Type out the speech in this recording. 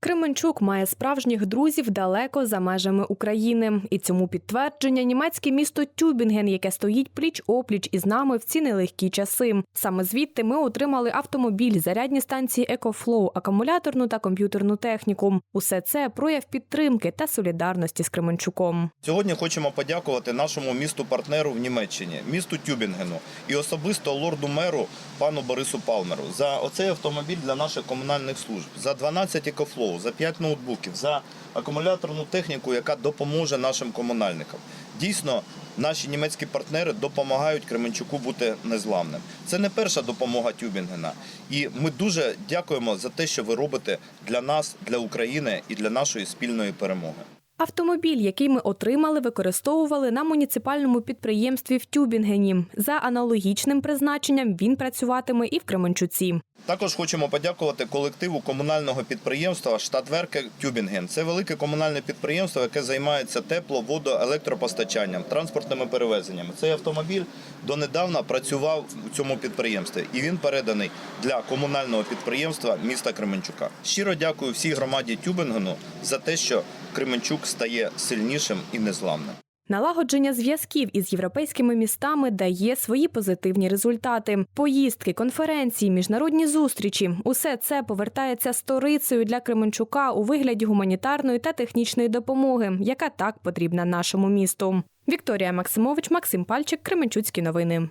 Кременчук має справжніх друзів далеко за межами України, і цьому підтвердження німецьке місто Тюбінген, яке стоїть пліч опліч із нами в ці нелегкі часи. Саме звідти ми отримали автомобіль, зарядні станції EcoFlow, акумуляторну та комп'ютерну техніку. Усе це прояв підтримки та солідарності з Кременчуком. Сьогодні хочемо подякувати нашому місту-партнеру в Німеччині, місту Тюбінгену і особисто лорду меру пану Борису Палмеру за оцей автомобіль для наших комунальних служб, за 12 екофлоу, за 5 ноутбуків, за акумуляторну техніку, яка допоможе нашим комунальникам. Дійсно, наші німецькі партнери допомагають Кременчуку бути незламним. Це не перша допомога Тюбінгена. І ми дуже дякуємо за те, що ви робите для нас, для України і для нашої спільної перемоги. Автомобіль, який ми отримали, використовували на муніципальному підприємстві в Тюбінгені. За аналогічним призначенням він працюватиме і в Кременчуці. Також хочемо подякувати колективу комунального підприємства Штатверке Тюбінген. Це велике комунальне підприємство, яке займається тепло, водо, електропостачанням, транспортними перевезеннями. Цей автомобіль донедавна працював у цьому підприємстві, і він переданий для комунального підприємства міста Кременчука. Щиро дякую всій громаді Тюбінгену за те, що Кременчук стає сильнішим і незламним. Налагодження зв'язків із європейськими містами дає свої позитивні результати. Поїздки, конференції, міжнародні зустрічі усе це повертається сторицею для Кременчука у вигляді гуманітарної та технічної допомоги, яка так потрібна нашому місту. Вікторія Максимович, Максим Пальчик, Кременчуцькі новини.